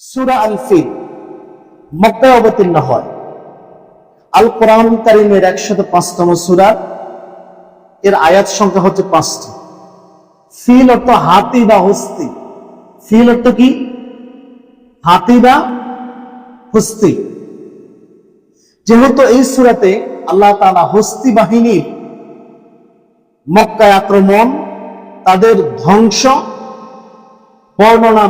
সুরা আল ফিল মক্কায় অবতীর্ণ হয়। আল কোরআন কারিমের একশত পাঁচতম সুরা, এর আয়াত সংখ্যা হচ্ছে পাঁচটি। ফিল অর্থ হাতি বা হস্তি। ফিল অর্থ কি? হাতি বা হস্তি। যেহেতু এই সুরাতে আল্লাহ তালা হস্তি বাহিনীর মক্কায় আক্রমণ, তাদের ধ্বংস, বর্ণনা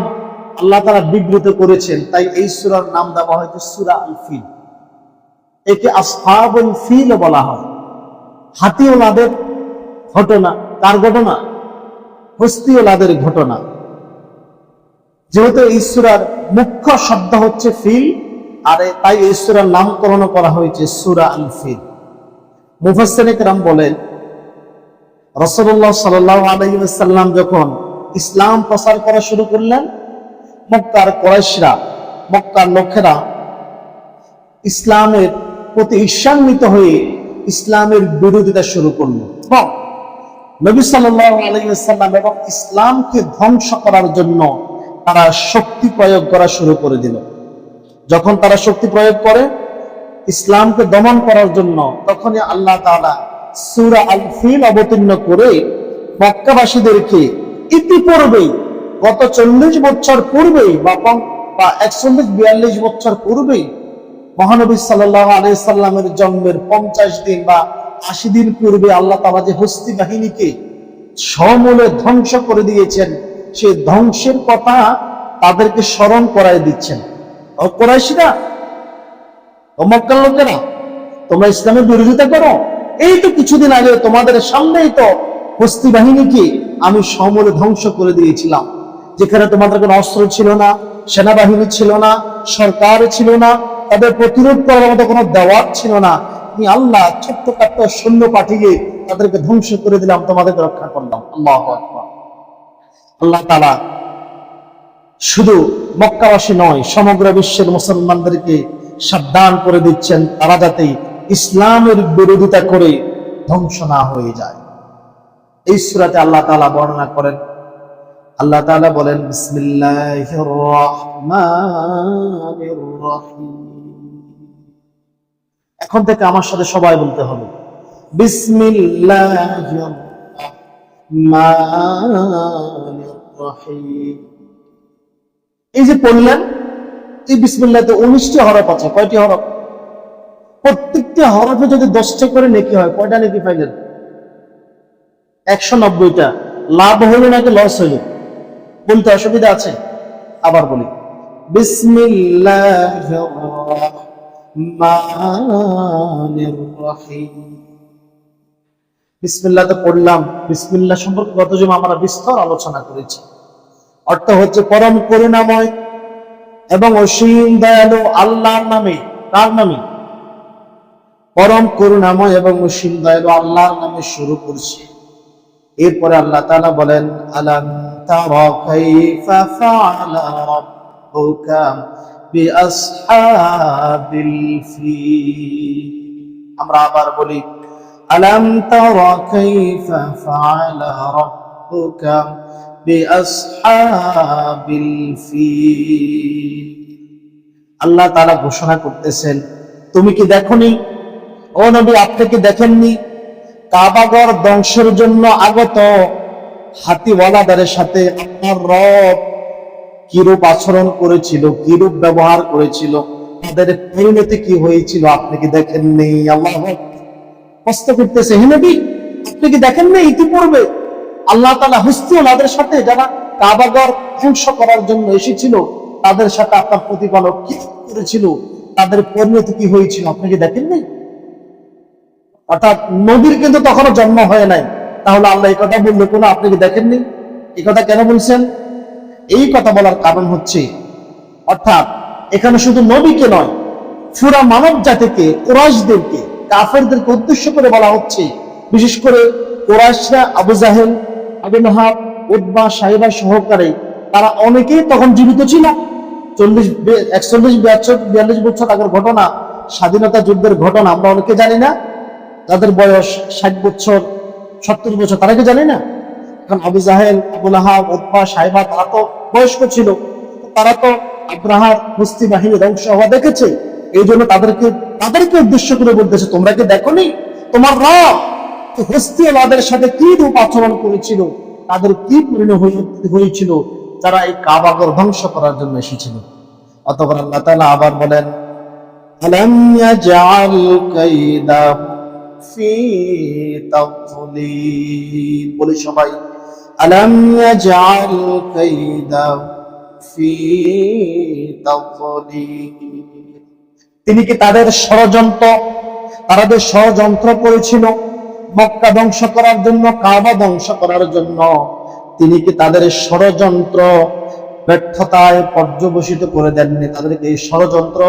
আল্লাহ তারা বিবৃত করেছেন, তাই এই সুরার নাম দেওয়া হয়েছে সুরা ফিল একে আসফাবুল ফিল বলা হয়। হাতিওলাদের ঘটনা, কার ঘটনা? হস্তিওলাদের ঘটনা। যেহেতু এই সুরার মুখ্য শব্দ হচ্ছে ফিল, আর তাই এই সুরার নামকরণ করা হয়েছে সুরা আল ফিল মুফাসসিরিক রাম বলেন রসল্লাহ সাল্লাহ আলাইসাল্লাম যখন ইসলাম প্রচার করা শুরু করলেন মক্কার কোরাইশরা, মক্কার লোকেরা ইসলামের প্রতি ঈর্ষান্বিত হয়ে ইসলামের বিরোধিতা শুরু করল। এবং নবী সাল্লাহ আলাইসাল্লাম এবং ইসলামকে ধ্বংস করার জন্য তারা শক্তি প্রয়োগ করা শুরু করে দিল। যখন তারা শক্তি প্রয়োগ করে ইসলামকে দমন করার জন্য, তখনই আল্লাহ তাআলা সূরা আল ফিল অবতীর্ণ করে মক্কাবাসীদেরকে ইতিপূর্বেই গত চল্লিশ বছর পূর্বেই বা একচল্লিশ বিয়াল্লিশ বছর পূর্বেই মহানবী সাল্লাহ আলাইসাল্লামের জন্মের পঞ্চাশ দিন বা আশি দিন পূর্বে আল্লাহ তাআলা যে হস্তি বাহিনীকে সমূলে ধ্বংস করে দিয়েছেন, সেই ধ্বংসের কথা তাদেরকে স্মরণ করায় দিচ্ছেন। ও কোরাইশিরা? ও মক্কার লোকেরা? তোমরা ইসলামের বিরোধিতা করো? এই তো কিছুদিন আগে তোমাদের সামনেই তো হস্তি বাহিনীকে আমি সমূলে ধ্বংস করে দিয়েছিলাম। যেখানে তোমাদের কোনো অস্ত্র ছিল না, সেনাবাহিনী ছিল না, সরকার ছিল না, তাদের প্রতিরোধ করার মতো কোনো দেওয়ার ছিল না। তুমি আল্লাহ ছোট্ট কাট্ট সৈন্য পাঠিয়ে তাদেরকে ধ্বংস করে দিলাম, তোমাদেরকে রক্ষা করলাম। আল্লাহ আল্লাহ তালা শুধু মক্কাবাসী নয়, সমগ্র বিশ্বের মুসলমানদেরকে সাবধান করে দিচ্ছেন, তারা যাতে ইসলামের বিরোধিতা করে ধ্বংস না হয়ে যায়। এই সুরাতে আল্লাহ তালা বর্ণনা করেন আল্লাহ তাআলা বলেন এখন থেকে আমার সাথে সবাই বলতে হবে এই যে পড়লেন, এই বিসমিল্লাতে উনিশটি হরফ আছে, কয়টি হরফ? প্রত্যেকটি হরফে যদি দশটা করে নেকি হয়, কয়টা নেকি পাইলেন? একশো নব্বইটা। লাভ হইল নাকি লস হইল? বলতে অসুবিধা আছে? আবার বলি। বিসমিল্লাতে পড়লাম। বিসমিল্লাহ সম্পর্কে গত জমা আমরা বিস্তর আলোচনা করেছি। অর্থ হচ্ছে পরম করুণাময় এবং অসীম দয়ালু আল্লাহর নামে। কার নামে? পরম করুণাময় এবং অসীম দয়ালু আল্লাহর নামে শুরু করছি। এরপরে আল্লাহ তালা বলেন আলাম তারা কাইফা ফাআলা রাব্বুকা বিআসহাবিল ফিল আমরা আবার বলি, আলাম তারা কাইফা ফাআলা রাব্বুকা বিআসহাবিল ফিল? আল্লাহ তাআলা ঘোষণা করতেছেন, তুমি কি দেখনি? ও নবী, আপনি কি দেখেননি? কাবাগর ধ্বংসের জন্য আগত হাতিওয়ালাদের সাথে আপনার রব কিরূপ আচরণ করেছিল, কিরূপ ব্যবহার করেছিল, তাদের পরিণতি কি হয়েছিল আপনি কি দেখেননি? আল্লাহ কষ্ট করতেছে, হে নবী, আপনি কি দেখেননি ইতিপূর্বে? আল্লাহ তালা হুস্তিওয়ালাদের সাথে যারা কাবাগর ধ্বংস করার জন্য এসেছিল, তাদের সাথে আপনার প্রতিপালক কি করেছিল? তাদের পরিণতি কি হয়েছিল, আপনি কি দেখেন দেখেননি? অর্থাৎ নবীর কিন্তু তখনও জন্ম হয় নাই। তাহলে আল্লাহ এই কথা বলল কোনো, আপনি কি দেখেননি? এই কথা কেন বলছেন? এই কথা বলার কারণ হচ্ছে, অর্থাৎ এখানে শুধু নবীকে নয় পুরা মানব জাতিকে কোরাইশদেরকে, কাফেরদেরকে উদ্দেশ্য করে বলা হচ্ছে। বিশেষ করে কোরাইশরা আবু জাহেল, আবু উদ্বা সাহেবা সহকারে তারা অনেকেই তখন জীবিত ছিল। চল্লিশ একচল্লিশ বিয়াল্লিশ বছর আগের ঘটনা, স্বাধীনতা যুদ্ধের ঘটনা আমরা অনেকে জানি না। যাদের বয়স ষাট বছর সত্তর বছর, তারা কি জানে না? কারণ আবু জাহেল আবুল আহাবা সাহেবা তারা তো বয়স্ক ছিল। তারা তো আব্রাহার মুস্তি বাহিনীর অংশ হওয়া দেখেছে। এই জন্য তাদেরকে তাদেরকে উদ্দেশ্য করে বলতেছে, তোমরা কি দেখো তোমার রব হস্তিওয়ালাদের সাথে কি রূপ আচরণ করেছিল? তাদের কি পরিণত হয়েছিল? তারা এই কাবাগর ধ্বংস করার জন্য এসেছিল? অতপর আল্লাহ আবার বলেন في تضليل বলি সবাই ألم يجعل كيده في تضليل তিনি কি তাদের ষড়যন্ত্র তাদের ষড়যন্ত্র করেছিল মক্কা ধ্বংস করার জন্য কাবা ধ্বংস করার জন্য তিনি কি তাদের ষড়যন্ত্র ব্যর্থতায় পর্যবসিত করে দেননি তাদেরকে এই ষড়যন্ত্র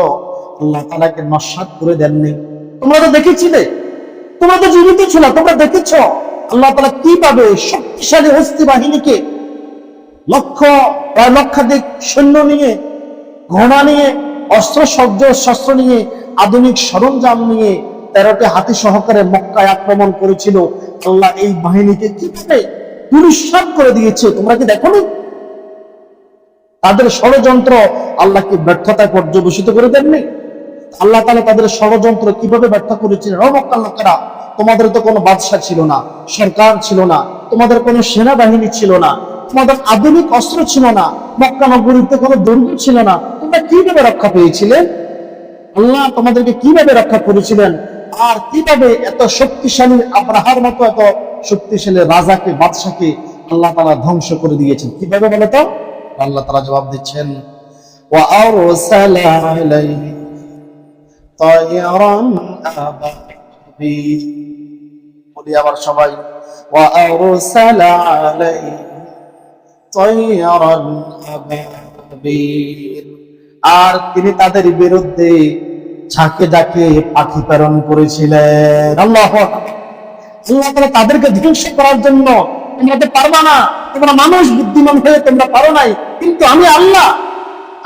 আল্লাহ তালাকে নস্বাত করে দেননি তোমরা তো দেখেছিলে তোমরা তো জীবিত ছিল, তোমরা দেখেছ? আল্লাহ তালা কীভাবে শক্তিশালী হস্তি বাহিনীকে লক্ষ লক্ষাধিক সৈন্য নিয়ে, ঘোড়া নিয়ে, অস্ত্র সজ্জ শস্ত্র নিয়ে, আধুনিক সরঞ্জাম নিয়ে তেরোটি হাতি সহকারে মক্কায় আক্রমণ করেছিল। আল্লাহ এই বাহিনীকে কীভাবে পুরস্কার করে দিয়েছে, তোমরা কি দেখো তাদের ষড়যন্ত্র আল্লাহকে ব্যর্থতায় পর্যবেসিত করে দেননি? আল্লাহ তালা তাদের ষড়যন্ত্র কীভাবে ব্যাখ্যা করেছিলেন? অমক্কার লোকেরা তোমাদের তো কোনো বাদশাহ ছিল না, সরকার ছিল না, তোমাদের কোনো সেনাবাহিনী ছিল না, তোমাদের আধুনিক অস্ত্র ছিল না, মক্কা নগরীতে কোনো দুর্গ ছিল না। তোমরা কীভাবে রক্ষা পেয়েছিলেন আল্লাহ তোমাদেরকে কীভাবে রক্ষা করেছিলেন? আর কীভাবে এত শক্তিশালী আব্রাহার মতো এত শক্তিশালী রাজাকে বাদশাহকে আল্লাহ তালা ধ্বংস করে দিয়েছেন? কীভাবে বলতো আল্লাহ তালা জবাব দিচ্ছেন, ওয়া আরসালা আলাইহি বলি আবার সবাই وأرسل عليه طيرا أبابيل আর তিনি তাদের বিরুদ্ধে ঝাঁকে ঝাঁকে পাখি প্রেরণ করেছিলেন আল্লাহ আল্লাহ তাআলা তাদেরকে ধ্বংস করার জন্য তোমরা তো পারবা না তোমরা মানুষ বুদ্ধিমান হয়ে তোমরা পারো নাই কিন্তু আমি আল্লাহ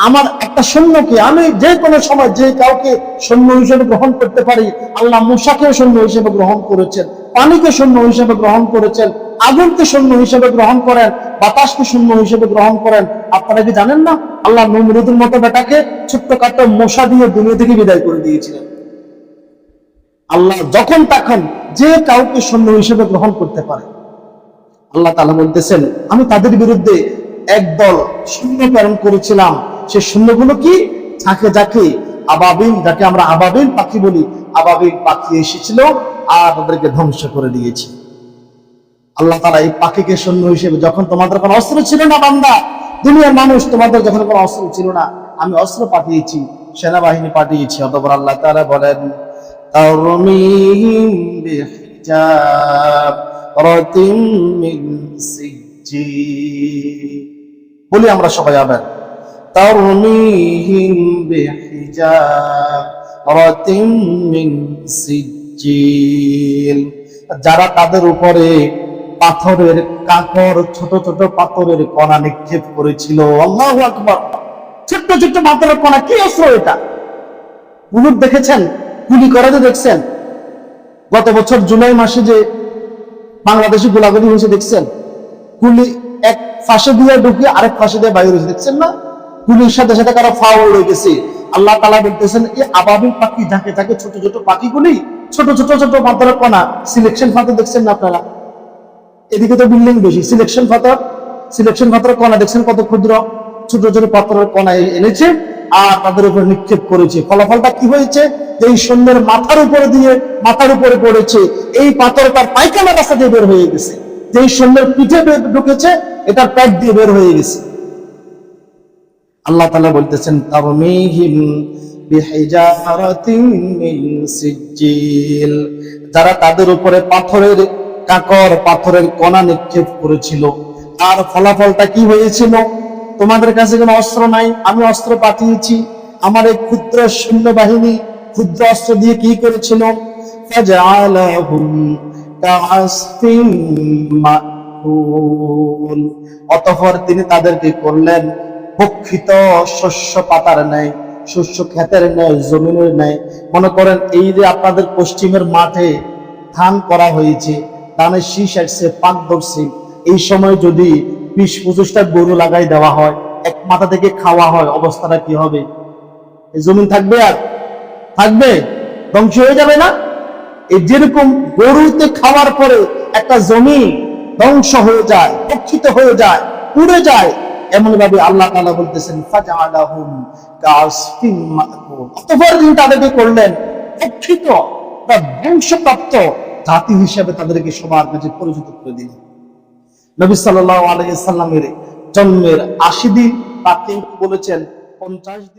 আমার একটা সৈন্যকে আমি যে কোনো সময় যে কাউকে সৈন্য হিসেবে গ্রহণ করতে পারি, আল্লাহ মুসাকেও সৈন্য হিসেবে গ্রহণ করেছেন, পানিকে সৈন্য হিসেবে গ্রহণ করেছেন, আগুনকে সৈন্য হিসেবে গ্রহণ করেন, বাতাসকে সৈন্য হিসেবে গ্রহণ করেন। আপনারা কি জানেন না? আল্লাহ নমরুদের মতো বেটাকে ছোট্ট কাট্ট মশা দিয়ে দুনিয়া থেকে বিদায় করে দিয়েছিলেন। আল্লাহ যখন তখন যে কাউকে সৈন্য হিসেবে গ্রহণ করতে পারে, আল্লাহ তালা বলতেছেন, আমি তাদের বিরুদ্ধে একদল শূন্য প্রেরণ করেছিলাম। সে শূন্যগুলো কি? থাকে যাকে আবাবিন যাকে আমরা আবাবিন পাখি বলি। আবাবিন পাখি এসেছিল আর তাদেরকে ধ্বংস করে দিয়েছে। আল্লাহ তারা এই পাখিকে শূন্য হিসেবে যখন তোমাদের কোনো অস্ত্র ছিল না বান্দা, দুনিয়ার মানুষ তোমাদের যখন কোনো অস্ত্র ছিল না, আমি অস্ত্র পাঠিয়েছি, সেনাবাহিনী পাঠিয়েছি। অতপর আল্লাহ তারা বলেন বলি আমরা সবাই আবার। ترميهم بحجارة من سجيل যারা তাদের উপরে পাথরের কাকর ছোট ছোট পাথরের কণা নিক্ষেপ করেছিল আল্লাহু আকবার ছোট্ট ছোট্ট পাথরের কণা কি অস্ত্র এটা বুলুট দেখেছেন গুলি করাতে দেখছেন গত বছর জুলাই মাসে যে বাংলাদেশে গোলাগুলি হয়েছে দেখছেন গুলি এক ফাঁসে দিয়ে ঢুকিয়ে আরেক ফাঁসে দিয়ে বাইরে হয়েছে দেখছেন না গুলির সাথে সাথে কারও ফাও উড়ে গেছে আল্লাহ তালা বলতেছেন এই আবাবিল পাখি ঝাঁকে ঝাঁকে ছোট ছোট পাখিগুলি, ছোট ছোট ছোট পাথরের কণা সিলেকশন ফাতে দেখছেন না আপনারা? এদিকে তো বিল্ডিং বেশি সিলেকশন পাথর সিলেকশন পাথরের কণা দেখছেন কত ক্ষুদ্র? ছোট ছোট পাথরের কণা এনেছে আর তাদের উপর নিক্ষেপ করেছে। ফলাফলটা কি হয়েছে? যে এই সৈন্যের মাথার উপরে দিয়ে, মাথার উপরে পড়েছে। এই পাথর তার পায়খানা রাস্তা দিয়ে বের হয়ে গেছে। যে এই সৈন্যের পিঠে ঢুকেছে, এটার পেট দিয়ে বের হয়ে গেছে। আল্লাহ তাআলা বলতেছেন, তারমিহিম যারা তাদের উপরে পাথরের কাকর, পাথরের কণা নিক্ষেপ করেছিল আর ফলাফলটা কি হয়েছিল? তোমাদের কাছে কোনো অস্ত্র নাই? আমি অস্ত্র পাঠিয়েছি। আমার এই ক্ষুদ্র সৈন্যবাহিনী ক্ষুদ্র অস্ত্র দিয়ে কি করেছিল? অতঃপর তিনি তাদেরকে করলেন ভক্ষিত শস্য পাতার ন্যায়, শস্য ক্ষেতের ন্যায়, জমিনের ন্যায়। মনে করেন এই যে আপনাদের পশ্চিমের মাঠে ধান করা হয়েছে ধানের শীষ আসছে পাক ধরছে। এই সময় যদি বিশ পঁচিশটা গরু লাগাই দেওয়া হয়, এক মাথা থেকে খাওয়া হয়, অবস্থাটা কি হবে? জমিন থাকবে আর? থাকবে? ধ্বংস হয়ে যাবে না? এই যেরকম গরুতে খাওয়ার পরে একটা জমি ধ্বংস হয়ে যায় রক্ষিত হয়ে যায়, পুড়ে যায় এমন ভাবে আল্লাহ তাআলা বলতেছেন তাদেরকে করলেন অক্ষিত বা ধ্বংসপ্রাপ্ত জাতি হিসেবে তাদেরকে সবার কাছে পরিচিত করে দিলেন। নবী সাল্লাল্লাহু আলাইহি সাল্লামের জন্মের আশি দিন তাকে বলেছেন, পঞ্চাশ দিন